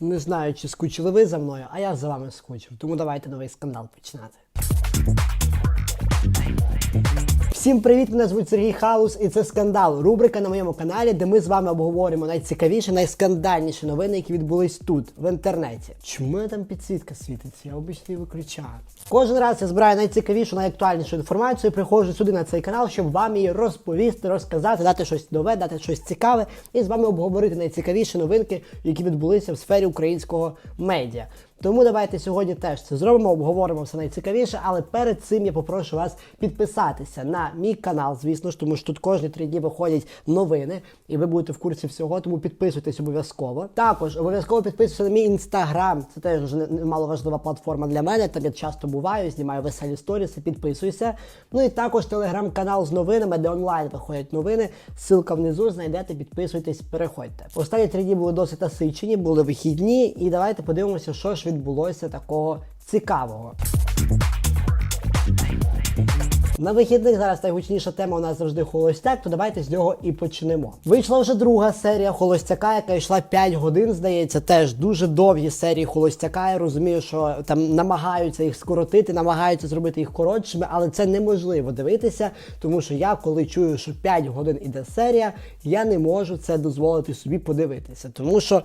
Не знаю, чи скучили ви за мною, а я за вами скучив. Тому давайте новий скандал починати. Всім привіт! Мене звуть Сергій Хаус, і це скандал. Рубрика на моєму каналі, де ми з вами обговорюємо найцікавіші, найскандальніші новини, які відбулись тут, в інтернеті. Чому там підсвітка світиться? Я обично виключаю. Кожен раз я збираю найцікавішу, найактуальнішу інформацію. Приходжу сюди на цей канал, щоб вам її розповісти, розказати, дати щось нове, дати щось цікаве і з вами обговорити найцікавіші новинки, які відбулися в сфері українського медіа. Тому давайте сьогодні теж це зробимо, обговоримо все найцікавіше, але перед цим я попрошу вас підписатися на мій канал, звісно ж, тому що тут кожні три дні виходять новини, і ви будете в курсі всього, тому підписуйтесь обов'язково. Також обов'язково підписуйтесь на мій інстаграм. Це теж вже немаловажлива платформа для мене. Там я часто буваю, знімаю веселі сторіси, підписуйся. Ну і також телеграм-канал з новинами, де онлайн виходять новини. Ссылка внизу знайдете, підписуйтесь, переходьте. Останні три дні були досить насичені, були вихідні, і давайте подивимося, що ж відбулося такого цікавого. На вихідних зараз найгучніша тема у нас завжди холостяк, то давайте з нього і почнемо. Вийшла вже друга серія холостяка, яка йшла 5 годин, здається, теж дуже довгі серії холостяка. Я розумію, що там намагаються їх скоротити, намагаються зробити їх коротшими, але це неможливо дивитися, тому що я, коли чую, що 5 годин іде серія, я не можу це дозволити собі подивитися, тому що.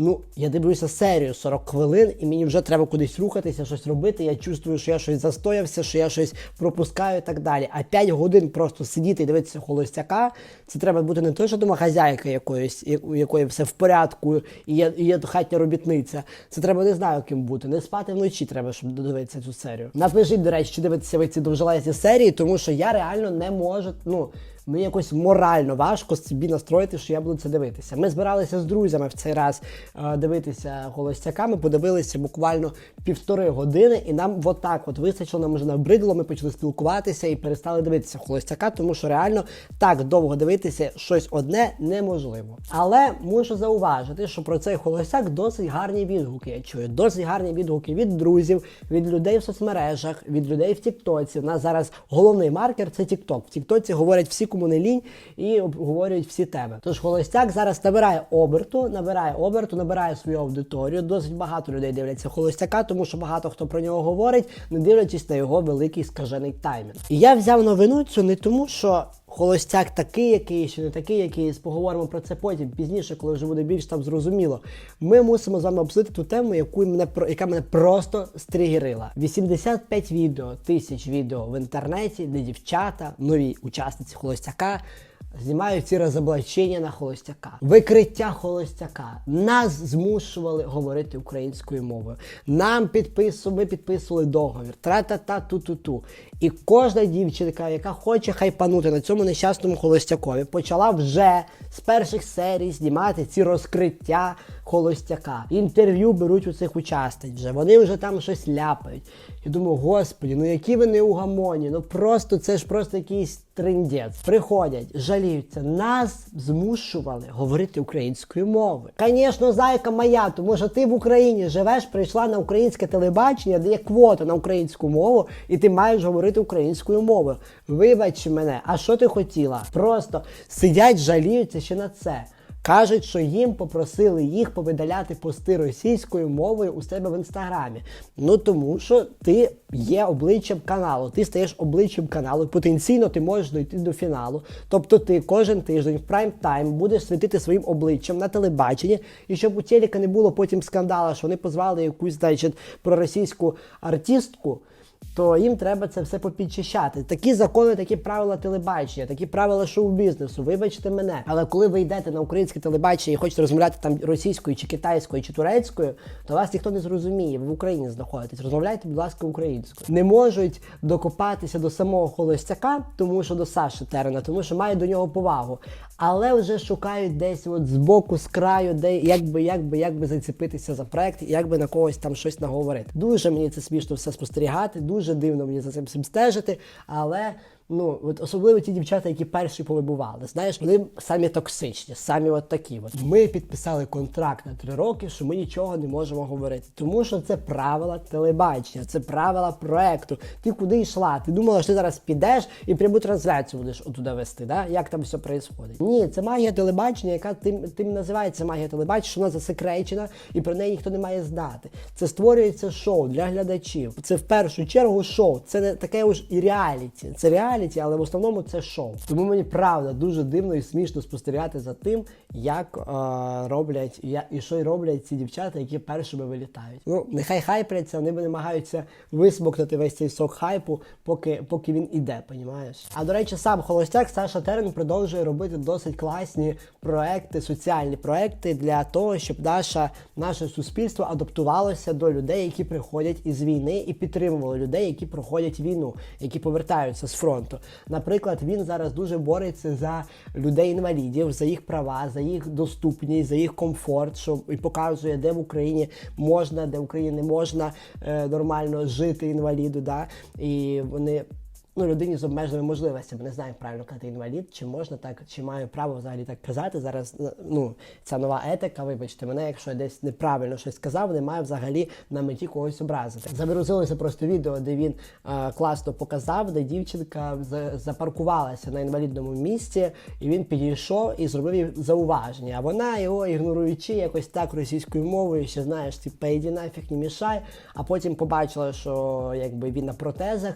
Ну, я дивлюся серію 40 хвилин, і мені вже треба кудись рухатися, щось робити. Я чувствую, що я щось застоявся, що я щось пропускаю і так далі. А 5 годин просто сидіти і дивитися холостяка, це треба бути не то, що домохазяйка якоїсь, у якої все в порядку, і є, і є хатня робітниця. Це треба не знаю, ким бути. Не спати вночі треба, щоб додивитися цю серію. Напишіть, до речі, чи дивитися ви ці довжелезні серії, тому що я реально не можу. ну, Мені якось морально важко собі настроїти, що я буду це дивитися. Ми збиралися з друзями в цей раз е, дивитися холостяка. Ми подивилися буквально півтори години, і нам отак от вистачило, нам вже набридло. Ми почали спілкуватися і перестали дивитися холостяка, тому що реально так довго дивитися щось одне неможливо. Але мушу зауважити, що про цей холостяк досить гарні відгуки. Я чую досить гарні відгуки від друзів, від людей в соцмережах, від людей в Тіктоці. У нас зараз головний маркер це Тікток. В Тіктоці говорять всі кому не лінь і обговорюють всі теми. Тож холостяк зараз набирає оберту, набирає оберту, набирає свою аудиторію. Досить багато людей дивляться холостяка, тому що багато хто про нього говорить, не дивлячись на його великий скажений таймінг. І я взяв новину цю не тому, що. Холостяк такий, який чи не такий, якийсь, поговоримо про це потім пізніше, коли вже буде більш там зрозуміло. Ми мусимо з вами обсудити ту тему, яку мене яка мене просто стригерила. 85 відео, тисяч відео в інтернеті, де дівчата, нові учасниці холостяка. Знімають ці розоблачення на холостяка, викриття холостяка. Нас змушували говорити українською мовою. Нам підписували, ми підписували договір. Тра-та-та, ту-ту-ту. І кожна дівчинка, яка хоче хайпанути на цьому нещасному холостякові, почала вже з перших серій знімати ці розкриття холостяка. Інтерв'ю беруть у цих учасниць вже. Вони вже там щось ляпають. Я думаю, господі, ну які ви не угамоні, ну просто це ж просто якийсь трендець. Приходять, жаліються, нас змушували говорити українською мовою. Звісно, зайка моя, тому що ти в Україні живеш, прийшла на українське телебачення, де є квота на українську мову, і ти маєш говорити українською мовою. Вибач мене, а що ти хотіла? Просто сидять, жаліються ще на це. Кажуть, що їм попросили їх повидаляти пости російською мовою у себе в інстаграмі. Ну тому що ти є обличчям каналу, ти стаєш обличчям каналу, потенційно ти можеш дойти до фіналу. Тобто ти кожен тиждень в прайм тайм будеш світити своїм обличчям на телебаченні, і щоб у телека не було потім скандала, що вони позвали якусь значить, проросійську артистку то їм треба це все попідчищати. Такі закони, такі правила телебачення, такі правила шоу-бізнесу. Вибачте мене. Але коли ви йдете на українське телебачення і хочете розмовляти там російською, чи китайською, чи турецькою, то вас ніхто не зрозуміє. Ви в Україні знаходитесь. Розмовляйте, будь ласка, українською. Не можуть докопатися до самого холостяка, тому що до Саші Терена, тому що мають до нього повагу. Але вже шукають десь от з боку, з краю, де якби, якби, якби зацепитися за проект, якби на когось там щось наговорити. Дуже мені це смішно все спостерігати. Дуже дивно мені за цим всім стежити, але Ну, от особливо ті дівчата, які перші повибували. Знаєш, вони самі токсичні, самі от такі. От. Ми підписали контракт на три роки, що ми нічого не можемо говорити. Тому що це правила телебачення, це правила проекту. Ти куди йшла? Ти думала, що ти зараз підеш і пряму трансляцію будеш отуди вести, да? як там все відбувається? Ні, це магія телебачення, яка тим, тим називається магія телебачення, що вона засекречена і про неї ніхто не має знати. Це створюється шоу для глядачів. Це в першу чергу шоу. Це не таке уж і реаліті. Це реаліті, але в основному це шоу. Тому мені правда дуже дивно і смішно спостерігати за тим, як е, роблять я, і що й роблять ці дівчата, які першими вилітають. Ну нехай хайпляться, вони намагаються висмокнути весь цей сок хайпу, поки поки він іде, понімаєш? А до речі, сам холостяк Саша Терен продовжує робити досить класні проекти, соціальні проекти для того, щоб наша, наше суспільство адаптувалося до людей, які приходять із війни, і підтримувало людей, які проходять війну, які повертаються з фронту. Наприклад, він зараз дуже бореться за людей-інвалідів, за їх права, за їх доступність, за їх комфорт, що і показує, де в Україні можна, де в Україні не можна е, нормально жити інваліду. Да? І вони. Ну, людині з обмеженими можливостями, не знаю, правильно казати інвалід, чи можна так, чи маю право взагалі так казати. Зараз ну, ця нова етика, вибачте, мене, якщо я десь неправильно щось сказав, не маю взагалі на меті когось образити. Завірусилося просто відео, де він е, класно показав, де дівчинка за- запаркувалася на інвалідному місці, і він підійшов і зробив їй зауваження. А вона його ігноруючи якось так російською мовою, що знаєш, типа іди нафіг не мішай, а потім побачила, що якби він на протезах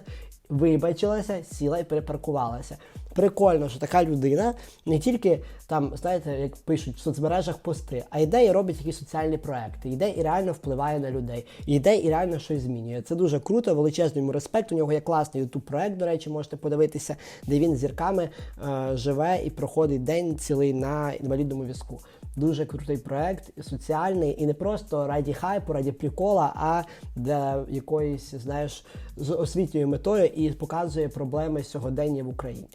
вибачилася, сіла і перепаркувалася. Прикольно, що така людина не тільки там, знаєте, як пишуть в соцмережах пости, а йде і робить якісь соціальні проекти, йде і реально впливає на людей, йде і реально щось змінює. Це дуже круто, величезний йому респект. У нього є класний ютуб проект, до речі, можете подивитися, де він зірками е, живе і проходить день цілий на інвалідному візку. Дуже крутий проект, соціальний і не просто раді хайпу, раді прикола, а для якоїсь, знаєш, з освітньою метою і показує проблеми сьогодення в Україні.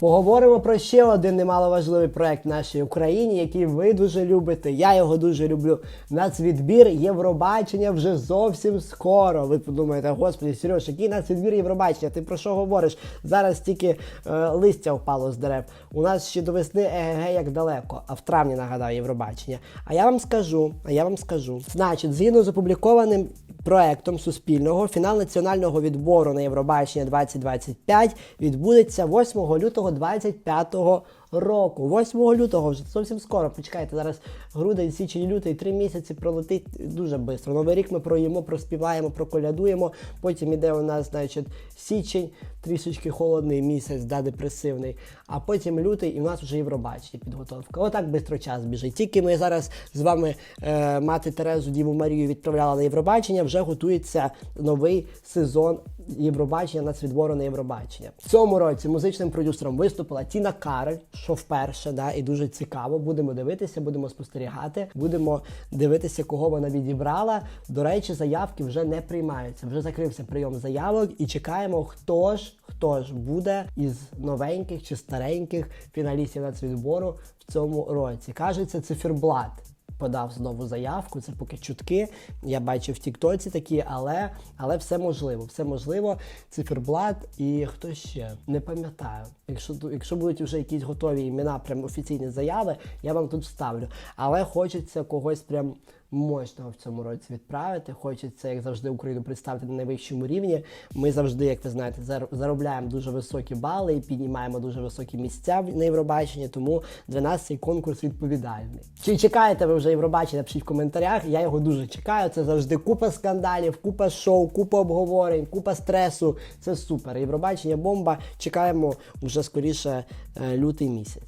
Поговоримо про ще один немаловажливий проект в нашій Україні, який ви дуже любите. Я його дуже люблю. Нацвідбір Євробачення вже зовсім скоро. Ви подумаєте, господи, Сереж, який нацвідбір Євробачення? Ти про що говориш? Зараз тільки е, листя впало з дерев. У нас ще до весни ЕГГ як далеко, а в травні нагадав Євробачення. А я вам скажу, а я вам скажу. Значить, згідно з опублікованим проектом Суспільного, фінал національного відбору на Євробачення 2025 відбудеться 8 лютого 2025 року. 8 лютого вже зовсім скоро. Почекайте, зараз грудень, січень, лютий, три місяці пролетить дуже швидко. Новий рік ми проїмо, проспіваємо, проколядуємо. Потім іде у нас, значить, січень, трішечки холодний місяць, да, депресивний. А потім лютий, і в нас вже Євробачення підготовка. Отак швидко час біжить. Тільки ми зараз з вами е, мати Терезу Діву Марію відправляли на Євробачення, вже готується новий сезон Євробачення нацвідбору на Євробачення. В цьому році музичним продюсером виступила Тіна Кароль, що вперше, да, і дуже цікаво. Будемо дивитися, будемо спостерігати, будемо дивитися, кого вона відібрала. До речі, заявки вже не приймаються. Вже закрився прийом заявок і чекаємо, хто ж хто ж буде із новеньких чи стареньких фіналістів нацвідбору в цьому році. Кажеться, циферблат подав знову заявку. Це поки чутки. Я бачив в Тіктоці такі, але, але все можливо. Все можливо. Циферблат і хто ще не пам'ятаю. Якщо якщо будуть вже якісь готові імена, прям офіційні заяви, я вам тут вставлю. Але хочеться когось прям. Мощного в цьому році відправити. Хочеться, як завжди, Україну представити на найвищому рівні. Ми завжди, як ви знаєте, зар- заробляємо дуже високі бали і піднімаємо дуже високі місця на Євробаченні, тому для нас цей конкурс відповідальний. Чи чекаєте ви вже Євробачення? Пишіть в коментарях. Я його дуже чекаю. Це завжди купа скандалів, купа шоу, купа обговорень, купа стресу. Це супер. Євробачення бомба. Чекаємо вже скоріше е, лютий місяць.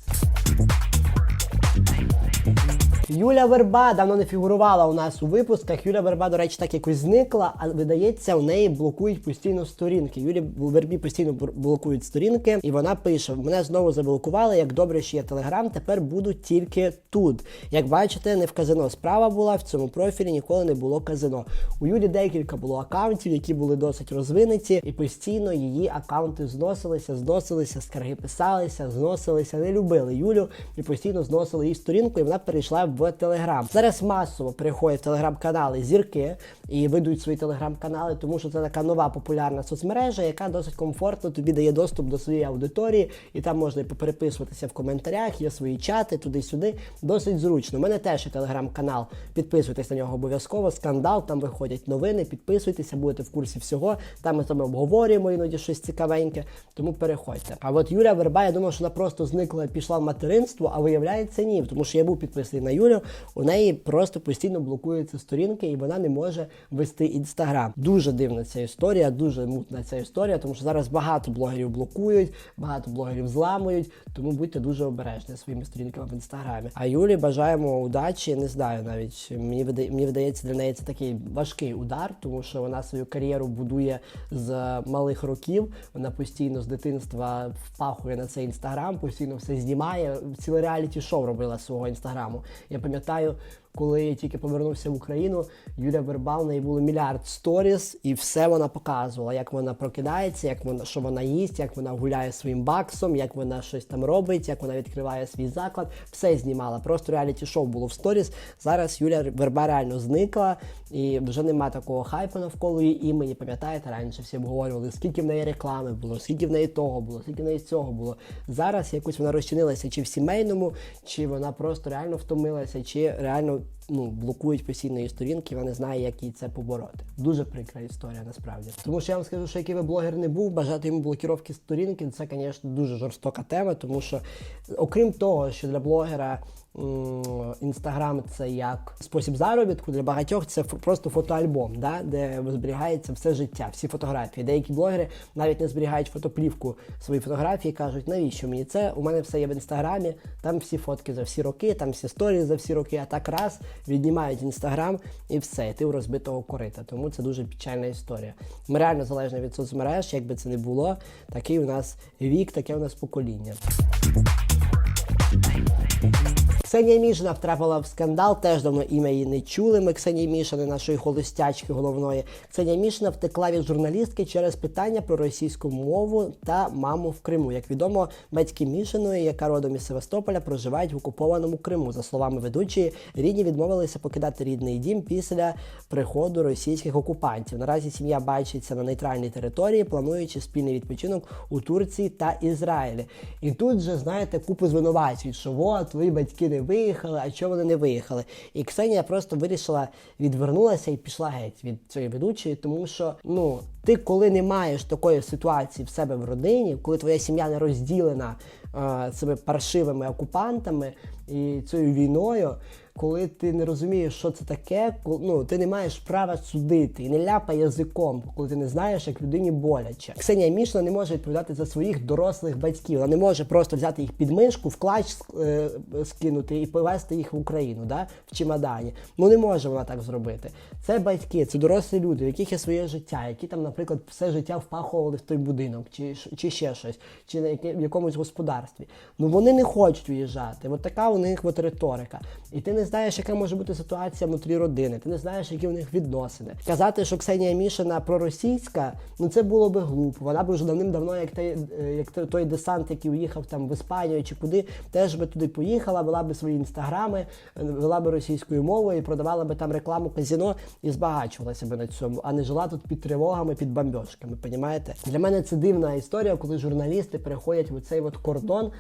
Юля Верба давно не фігурувала у нас у випусках. Юля Верба, до речі, так якось зникла, а видається, у неї блокують постійно сторінки. Юлі Вербі постійно блокують сторінки, і вона пише: мене знову заблокували. Як добре, що є телеграм, тепер буду тільки тут. Як бачите, не в казино справа була в цьому профілі ніколи не було казино. У Юлі декілька було акаунтів, які були досить розвинуті, і постійно її акаунти зносилися, зносилися, скарги писалися, зносилися, не любили Юлю і постійно зносили її сторінку, і вона перейшла в Телеграм. Зараз масово переходять в телеграм-канали зірки і ведуть свої телеграм-канали, тому що це така нова популярна соцмережа, яка досить комфортно тобі дає доступ до своєї аудиторії, і там можна попереписуватися в коментарях, є свої чати туди-сюди. Досить зручно. У мене теж є телеграм-канал. Підписуйтесь на нього обов'язково. Скандал, там виходять новини. Підписуйтеся, будете в курсі всього. Там ми з тобою обговорюємо іноді щось цікавеньке. Тому переходьте. А от Юля Верба, я думав, що вона просто зникла і пішла в материнство, а виявляється, ні. Тому що я був підписаний на Юлю. У неї просто постійно блокуються сторінки, і вона не може вести інстаграм. Дуже дивна ця історія, дуже мутна ця історія, тому що зараз багато блогерів блокують, багато блогерів зламують. Тому будьте дуже обережні своїми сторінками в інстаграмі. А Юлі бажаємо удачі. Не знаю навіть мені мені видається для неї це такий важкий удар, тому що вона свою кар'єру будує з малих років. Вона постійно з дитинства впахує на цей інстаграм, постійно все знімає. Ціле реаліті шоу робила з свого інстаграму. Я пам'ятаю. Коли я тільки повернувся в Україну, Юля Верба, в неї було мільярд сторіс, і все вона показувала, як вона прокидається, як вона що вона їсть, як вона гуляє своїм баксом, як вона щось там робить, як вона відкриває свій заклад. Все знімала. Просто реаліті шоу було в сторіс. Зараз Юля Верба реально зникла, і вже нема такого хайпу навколо її імені. Пам'ятаєте, раніше всі обговорювали, скільки в неї реклами було, скільки в неї того було, скільки в неї цього було. Зараз якось вона розчинилася чи в сімейному, чи вона просто реально втомилася, чи реально Valeu! Ну, блокують постійно її сторінки, вона не знає, як їй це побороти. Дуже прикра історія насправді. Тому що я вам скажу, що який би блогер не був, бажати йому блокіровки сторінки, це, звісно, дуже жорстока тема, тому що, окрім того, що для блогера. Інстаграм це як спосіб заробітку для багатьох це просто фотоальбом, да, де зберігається все життя, всі фотографії. Деякі блогери навіть не зберігають фотоплівку свої фотографії, кажуть, навіщо мені це? У мене все є в інстаграмі, там всі фотки за всі роки, там всі сторії за всі роки, а так раз віднімають інстаграм і все, і ти у розбитого корита. Тому це дуже печальна історія. Ми реально залежні від соцмереж, як би це не було, такий у нас вік, таке у нас покоління. Ксенія Мішина втрапила в скандал, теж давно ім'я її не чули. Ми Ксенії Мішини, нашої холостячки головної. Ксенія Мішина втекла від журналістки через питання про російську мову та маму в Криму. Як відомо, батьки Мішиної, яка родом із Севастополя, проживають в окупованому Криму. За словами ведучої, рідні відмовилися покидати рідний дім після приходу російських окупантів. Наразі сім'я бачиться на нейтральній території, плануючи спільний відпочинок у Турції та Ізраїлі. І тут же, знаєте, купу звинувачень, що от твої батьки не виїхали, а чого вони не виїхали. І Ксенія просто вирішила відвернулася і пішла геть від цієї ведучої, тому що ну. Ти, коли не маєш такої ситуації в себе в родині, коли твоя сім'я не розділена е, цими паршивими окупантами і цією війною, коли ти не розумієш, що це таке, ко- ну ти не маєш права судити і не ляпай язиком, коли ти не знаєш, як людині боляче. Ксенія Мішна не може відповідати за своїх дорослих батьків. Вона не може просто взяти їх під мишку, в клач е, скинути і повезти їх в Україну, да, в чемодані. Ну не може вона так зробити. Це батьки, це дорослі люди, в яких є своє життя, які там, наприклад, все життя впахували в той будинок, чи, чи ще щось, чи на яке- в якомусь господарстві. Ну вони не хочуть виїжджати. От така у них от риторика. І ти не знаєш, яка може бути ситуація внутрі родини, ти не знаєш, які у них відносини. Казати, що Ксенія Мішина проросійська, ну це було би глупо. Вона б вже давним-давно, як той, е, як той- десант, який уїхав там в Іспанію чи куди, теж би туди поїхала, вела би свої інстаграми, е, вела би російською мовою і продавала би там рекламу казіно і збагачувалася би на цьому, а не жила тут під тривогами, під бомбьошками. Понімаєте? Для мене це дивна історія, коли журналісти переходять в цей от кордон,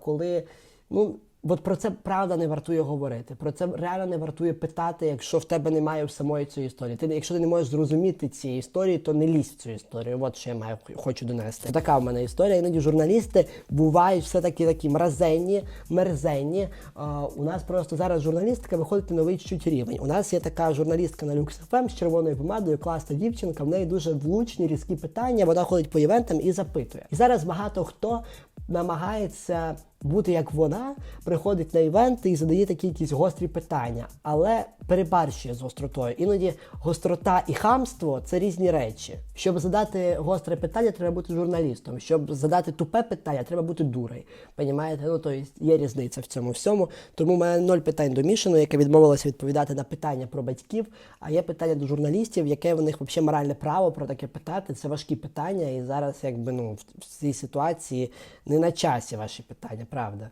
коли ну. От про це правда не вартує говорити. Про це реально не вартує питати, якщо в тебе немає самої цієї історії. Ти якщо ти не можеш зрозуміти цієї історії, то не лізь в цю історію. От що я маю хочу донести. Така в мене історія. Іноді журналісти бувають все таки такі мразенні, мерзенні. А, у нас просто зараз журналістика виходить на новий чуть рівень. У нас є така журналістка на Lux.FM з червоною помадою, класна дівчинка. В неї дуже влучні, різкі питання. Вона ходить по івентам і запитує. І зараз багато хто намагається бути як вона, приходить на івенти і задає такі якісь гострі питання, але перебарщує з гостротою. Іноді гострота і хамство це різні речі. Щоб задати гостре питання, треба бути журналістом. Щоб задати тупе питання, треба бути дурою. Понімаєте? Ну то є різниця в цьому всьому. Тому в мене ноль питань до Мішиної, яка відмовилася відповідати на питання про батьків. А є питання до журналістів, яке в них взагалі моральне право про таке питати. Це важкі питання, і зараз, якби ну в цій ситуації не на часі ваші питання, правда.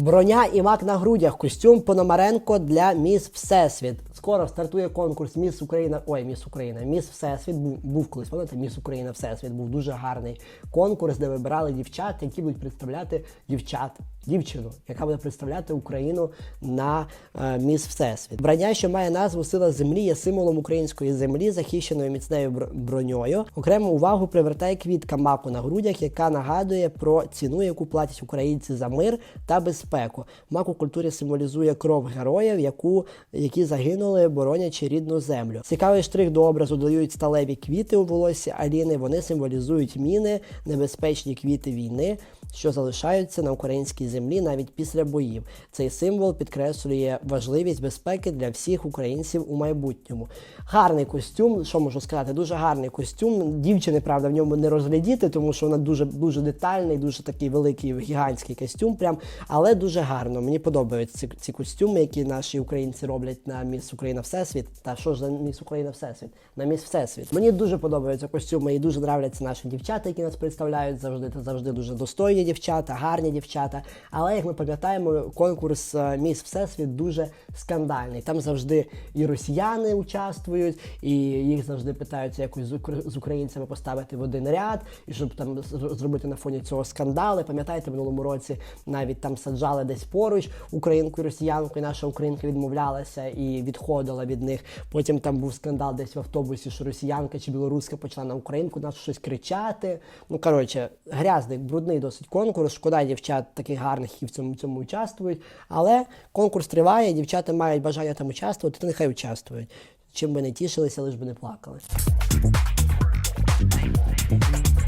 Броня і мак на грудях. Костюм Пономаренко для міс Всесвіт. Скоро стартує конкурс Міс Україна. Ой, Міс Україна. Міс Всесвіт був, був колись. Пам'ятаєте, Міс Україна Всесвіт був дуже гарний конкурс, де вибирали дівчат, які будуть представляти дівчат. Дівчину, яка буде представляти Україну на е, міс Всесвіт. Вбрання, що має назву Сила землі, є символом української землі, захищеною міцною броньою. Окрему увагу привертає квітка маку на грудях, яка нагадує про ціну, яку платять українці за мир та безпеку. Мак у культурі символізує кров героїв, яку які загинули, боронячи рідну землю. Цікавий штрих до образу дають сталеві квіти у волосі Аліни. Вони символізують міни, небезпечні квіти війни що залишаються на українській землі навіть після боїв. Цей символ підкреслює важливість безпеки для всіх українців у майбутньому. Гарний костюм, що можу сказати, дуже гарний костюм. Дівчини, правда, в ньому не розглядіти, тому що вона дуже дуже детальний, дуже такий великий гігантський костюм. Прям, але дуже гарно. Мені подобаються ці, ці костюми, які наші українці роблять на міс Україна Всесвіт. Та що ж за міс Україна Всесвіт? На міс Всесвіт. Мені дуже подобаються костюми і дуже нравляться наші дівчата, які нас представляють завжди. Та завжди дуже достойні дівчата, гарні дівчата. Але як ми пам'ятаємо, конкурс е, Міс Всесвіт дуже скандальний. Там завжди і росіяни участвують, і їх завжди питаються якось з українцями поставити в один ряд, і щоб там зробити на фоні цього скандали. Пам'ятаєте, в минулому році навіть там саджали десь поруч українку і росіянку, і наша українка відмовлялася і відходила від них. Потім там був скандал десь в автобусі, що росіянка чи білоруска почала на українку нашу щось кричати. Ну коротше, грязний, брудний досить конкурс. Шкода дівчат таких гарних, які в цьому цьому участвують. Але конкурс триває, дівчата мають бажання там участвувати, то нехай участвують. Чим би не тішилися, лиш би не плакали.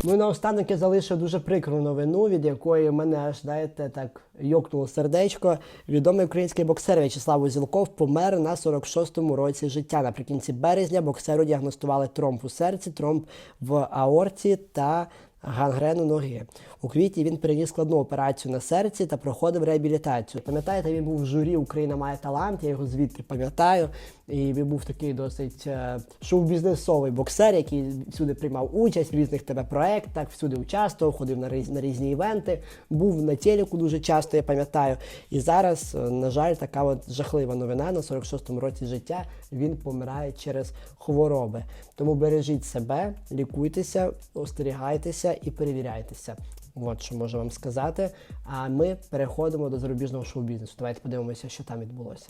Ну і наостанок я залишив дуже прикру новину, від якої мене аж знаєте, так йокнуло сердечко. Відомий український боксер В'ячеслав Узілков помер на 46-му році життя. Наприкінці березня боксеру діагностували тромб у серці, тромб в аорті та гангрену ноги. У квітні він переніс складну операцію на серці та проходив реабілітацію. Пам'ятаєте, він був в журі Україна має талант, я його звідти пам'ятаю. І він був такий досить е, шоу-бізнесовий боксер, який всюди приймав участь в різних тебе проектах, всюди участвував, ходив на різ- на різні івенти, був на телеку дуже часто, я пам'ятаю. І зараз, е, на жаль, така от жахлива новина на 46-му році життя. Він помирає через хвороби. Тому бережіть себе, лікуйтеся, остерігайтеся і перевіряйтеся. От що можу вам сказати. А ми переходимо до зарубіжного шоу-бізнесу. Давайте подивимося, що там відбулося.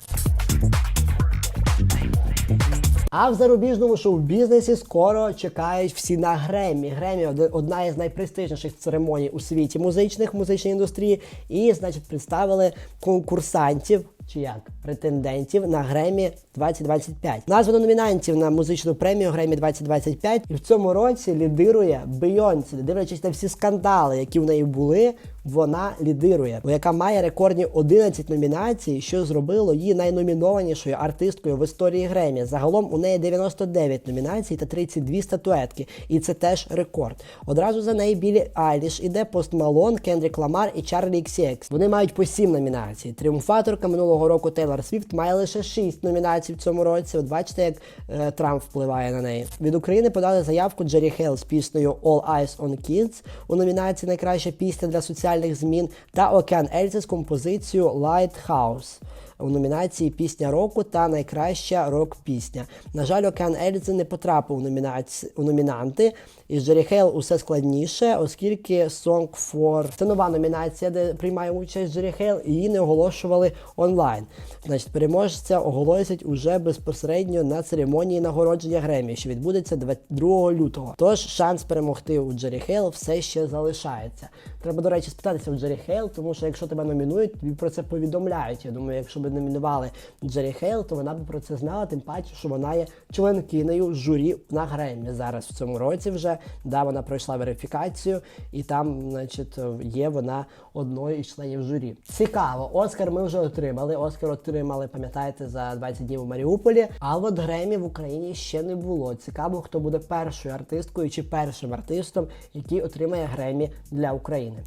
А в зарубіжному шоу-бізнесі скоро чекають всі на Гремі. Гремі одна із найпрестижніших церемоній у світі музичних музичній індустрії. І, значить, представили конкурсантів. Чи як претендентів на Гремі 2025. Названо номінантів на музичну премію Гремі 2025. І в цьому році лідирує Бейонсі. Дивлячись на всі скандали, які в неї були, вона лідирує, яка має рекордні 11 номінацій, що зробило її найномінованішою артисткою в історії Гремі. Загалом у неї 99 номінацій та 32 статуетки, і це теж рекорд. Одразу за неї Білі Айліш іде Пост Малон, Кендрік Ламар і Чарлі XCX. Вони мають по 7 номінацій. Тріумфаторка минулого року Тейлор Свіфт має лише 6 номінацій в цьому році. От бачите, як е, Трамп впливає на неї. Від України подали заявку Джері Хейл з піснею All Eyes on Kids у номінації Найкраща пісня для соціальних змін та Океан Ельзи з композицією Lighthouse у номінації Пісня року та найкраща рок-пісня. На жаль, Океан Ельзи не потрапив у, номінаці... у номінанти. І Джері Хейл усе складніше, оскільки Song for... Це нова номінація, де приймає участь Джері Хейл, її не оголошували онлайн. Значить, переможця оголосять уже безпосередньо на церемонії нагородження Гремі, що відбудеться 22 лютого. Тож шанс перемогти у Джері Хейл все ще залишається. Треба, до речі, спитатися у Джері Хейл, тому що якщо тебе номінують, тобі про це повідомляють. Я думаю, якщо б номінували Джері Хейл, то вона б про це знала, тим паче, що вона є членкинею журі на Гремі зараз в цьому році вже. Да, вона пройшла верифікацію, і там, значить, є вона одною із членів журі. Цікаво, Оскар ми вже отримали. Оскар отримали, пам'ятаєте, за 20 днів у Маріуполі. А от Гремі в Україні ще не було. Цікаво, хто буде першою артисткою чи першим артистом, який отримає Гремі для України.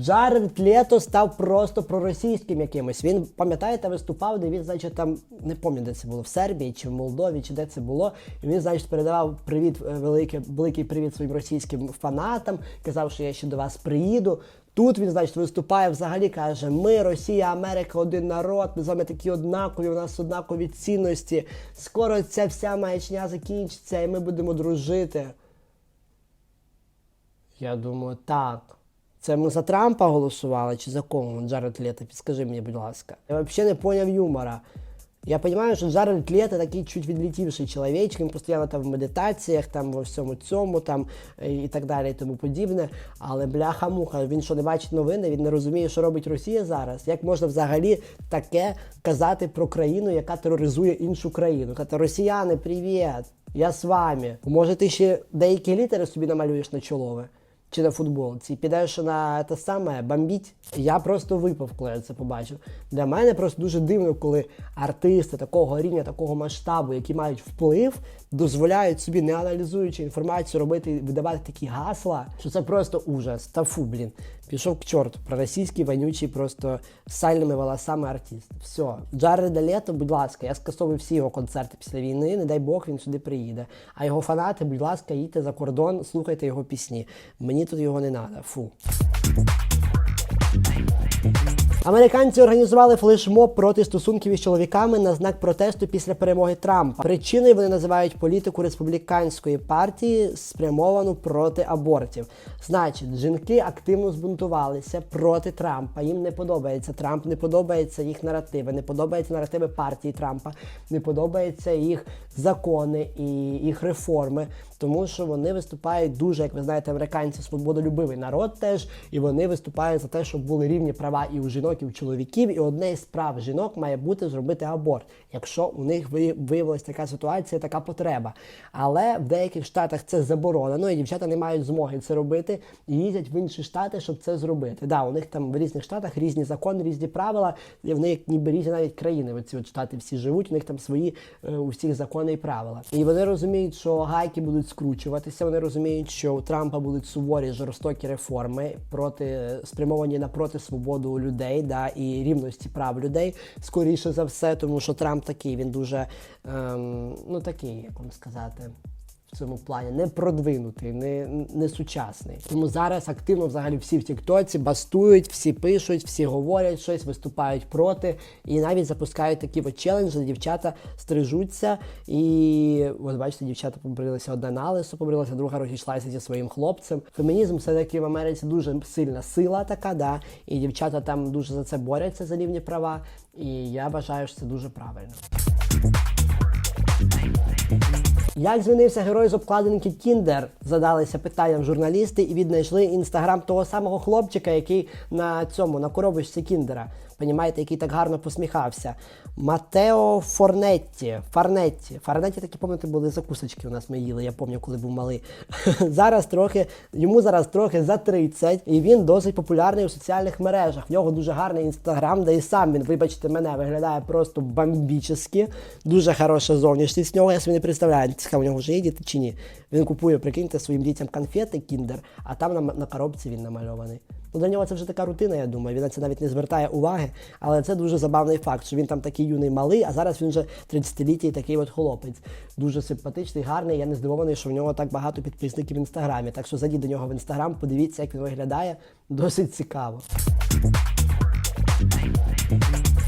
Джаред Лето став просто проросійським якимось. Він, пам'ятаєте, виступав, де він, значить, там не пам'ятаю, де це було, в Сербії чи в Молдові, чи де це було. І він, значить, передавав привіт, е, великий, великий привіт своїм російським фанатам, казав, що я ще до вас приїду. Тут він, значить, виступає взагалі, каже: Ми, Росія, Америка, один народ, ми з вами такі однакові, у нас однакові цінності. Скоро ця вся маячня закінчиться, і ми будемо дружити. Я думаю, так. Це ми за Трампа голосували чи за кого? Джаред Лето? Підскажи мені, будь ласка. Я взагалі не поняв юмора. Я розумію, що Джаред Лето такий чуть відлетівший чоловічок, він постійно там в медитаціях, там во всьому цьому, там е, і так далі, і тому подібне. Але бляха-муха, він що не бачить новини, він не розуміє, що робить Росія зараз. Як можна взагалі таке казати про країну, яка тероризує іншу країну? Казати, росіяни, привіт! Я з вами. Може, ти ще деякі літери собі намалюєш на чолове? Чи на футболці, підеш на те саме бомбіть. Я просто випав, коли я це побачив. Для мене просто дуже дивно, коли артисти такого рівня, такого масштабу, які мають вплив, дозволяють собі, не аналізуючи інформацію, робити видавати такі гасла, що це просто ужас. Та фу, блін. Пішов к чорту. Проросійський вонючий просто сальними волосами артист. Все. Джареда Лето, будь ласка, я скасовую всі його концерти після війни. Не дай Бог, він сюди приїде. А його фанати, будь ласка, їдьте за кордон, слухайте його пісні. Мені тут його не треба. Фу. Американці організували флешмоб проти стосунків із чоловіками на знак протесту після перемоги Трампа. Причиною вони називають політику республіканської партії, спрямовану проти абортів. Значить, жінки активно збунтувалися проти Трампа. Їм не подобається Трамп, не подобаються їх наративи, не подобаються наративи партії Трампа, не подобаються їх закони і їх реформи. Тому що вони виступають дуже, як ви знаєте, американці свободолюбивий народ теж, і вони виступають за те, щоб були рівні права і у жінок, і у чоловіків. І одне із прав жінок має бути зробити аборт, якщо у них ви- виявилася така ситуація, така потреба. Але в деяких штатах це заборонено, і дівчата не мають змоги це робити і їздять в інші штати, щоб це зробити. Да, у них там в різних штатах різні закони, різні правила, і в них ніби різні навіть країни. Оці от штати всі живуть, у них там свої е, у всіх закони і правила. І вони розуміють, що гайки будуть скручуватися. Вони розуміють, що у Трампа будуть суворі жорстокі реформи проти спрямовані на проти свободу людей, да і рівності прав людей, скоріше за все, тому що Трамп такий, він дуже ем, ну такий, як вам сказати. В цьому плані не продвинутий, не, не сучасний. Тому зараз активно взагалі всі в Тіктоці бастують, всі пишуть, всі говорять щось, виступають проти, і навіть запускають такі от челенджі, де дівчата стрижуться. І от бачите, дівчата побрилися одна на лисо, побрилася, друга розійшлася зі своїм хлопцем. Фемінізм все таки в Америці дуже сильна сила така, да, і дівчата там дуже за це борються за рівні права. І я вважаю, що це дуже правильно. Як змінився герой з обкладинки Кіндер? Задалися питанням журналісти і віднайшли інстаграм того самого хлопчика, який на цьому на коробочці Кіндера. Понімаєте, який так гарно посміхався. Матео Форнетті. Фарнетті. Фарнетті такі, пам'ятаєте, були закусочки у нас ми їли, я пам'ятаю, коли був малий. зараз трохи, йому зараз трохи за 30, і він досить популярний у соціальних мережах. В нього дуже гарний інстаграм, де і сам він, вибачте мене, виглядає просто бомбічески. Дуже хороша зовнішність в нього. Я собі не представляю, цікаво, у нього вже є діти чи ні. Він купує, прикиньте, своїм дітям конфети кіндер, а там на, на коробці він намальований. Ну, для нього це вже така рутина, я думаю. Він на це навіть не звертає уваги. Але це дуже забавний факт, що він там такий юний малий, а зараз він вже 30-літній такий от хлопець. Дуже симпатичний, гарний. Я не здивований, що в нього так багато підписників в інстаграмі. Так що зайдіть до нього в інстаграм, подивіться, як він виглядає. Досить цікаво.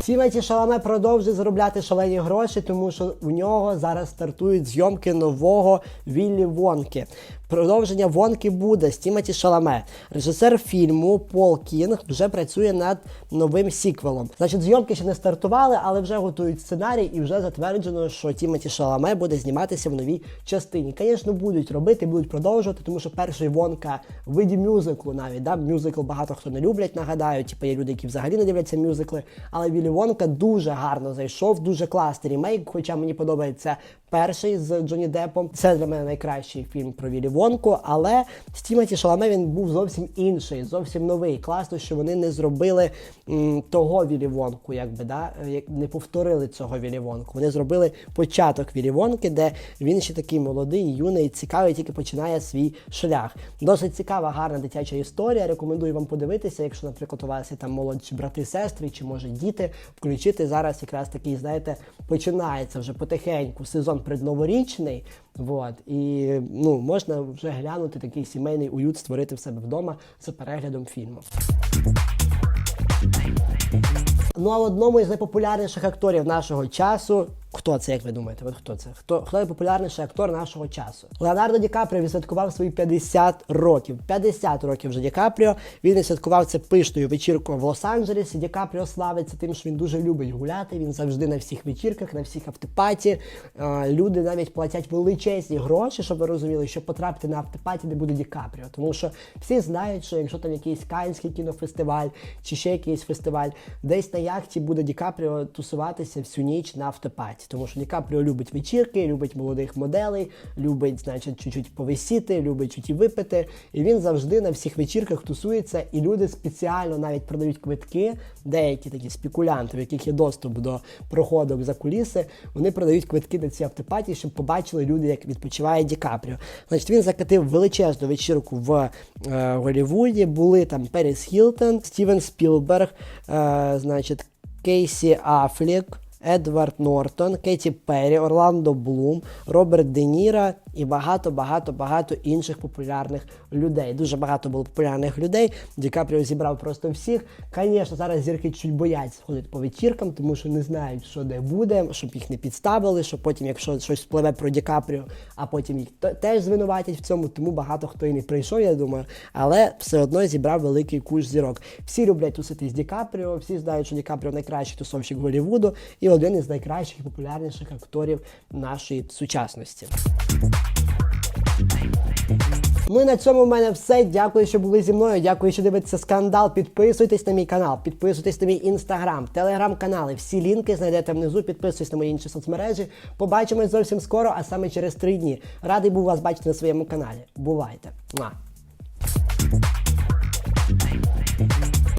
Тімоті Шаламе продовжує заробляти шалені гроші, тому що у нього зараз стартують зйомки нового Віллі Вонки. Продовження Вонки буде з Тімоті Шаламе. Режисер фільму Пол Кінг вже працює над новим сіквелом. Значить, зйомки ще не стартували, але вже готують сценарій і вже затверджено, що Тімоті Шаламе буде зніматися в новій частині. Звісно, будуть робити, будуть продовжувати, тому що перший Вонка в виді мюзиклу навіть да? мюзикл багато хто не люблять, нагадаю. Типу є люди, які взагалі не дивляться мюзикли. Але Віллі Вонка дуже гарно зайшов, дуже класний ремейк. Хоча мені подобається перший з Джонні Деппом. Це для мене найкращий фільм про Віллі Вонку. Але з Тімоті Шаламе він був зовсім інший, зовсім новий. Класно, що вони не зробили м, того Віллі Вонку, якби да не повторили цього Віллі Вонку. Вони зробили початок Віллі Вонки, де він ще такий молодий, юний, цікавий, тільки починає свій шлях. Досить цікава, гарна дитяча історія. Рекомендую вам подивитися, якщо, наприклад, у вас є там молодші брати, сестри чи може діти, включити зараз якраз такий, знаєте, починається вже потихеньку сезон предноворічний. Вот. І ну, можна вже глянути такий сімейний уют, створити в себе вдома за переглядом фільму. Ну а одному із найпопулярніших акторів нашого часу. Хто це, як ви думаєте? От хто це? Хто, хто найпопулярніший актор нашого часу? Леонардо Ді Капріо відсвяткував свої 50 років. 50 років вже Ді Капріо. Він відсвяткував це пишною вечіркою в Лос-Анджелесі. Ді Капріо славиться тим, що він дуже любить гуляти. Він завжди на всіх вечірках, на всіх автопаті. Люди навіть платять величезні гроші, щоб ви розуміли, щоб потрапити на автопаті, де буде Ді Капріо. Тому що всі знають, що якщо там якийсь Канський кінофестиваль чи ще якийсь фестиваль, десь на яхті буде Ді Капріо тусуватися всю ніч на автопаті. Тому що Ді Капріо любить вечірки, любить молодих моделей, любить, значить, чуть-чуть повисіти, любить чуть і випити. І він завжди на всіх вечірках тусується, і люди спеціально навіть продають квитки, деякі такі спекулянти, в яких є доступ до проходок за куліси, вони продають квитки на ці автопаті, щоб побачили люди, як відпочиває Ді Капріо. Значить, він закатив величезну вечірку в е, Голлівуді. Були там Періс Хілтон, Стівен Спілберг, е, значить, Кейсі Афлік. Едвард Нортон, Кеті Перрі, Орландо Блум, Роберт Де Ніро і багато, багато, багато інших популярних людей. Дуже багато було популярних людей. Ді Капріо зібрав просто всіх. Звісно, зараз зірки чуть бояться ходити по вечіркам, тому що не знають, що де буде, щоб їх не підставили, щоб потім, якщо щось спливе про Ді Капріо, а потім їх те- теж звинуватять в цьому, тому багато хто і не прийшов, я думаю. Але все одно зібрав великий куш зірок. Всі люблять тусити з Ді Капріо, всі знають, що Ді Капріо найкращий тусовщик Голлівуду і один із найкращих і популярніших акторів нашої сучасності. Ну і на цьому в мене все. Дякую, що були зі мною. Дякую, що дивитеся скандал. Підписуйтесь на мій канал, підписуйтесь на мій інстаграм, телеграм-канали. Всі лінки знайдете внизу. Підписуйтесь на мої інші соцмережі. Побачимось зовсім скоро, а саме через три дні. Радий був вас бачити на своєму каналі. Бувайте!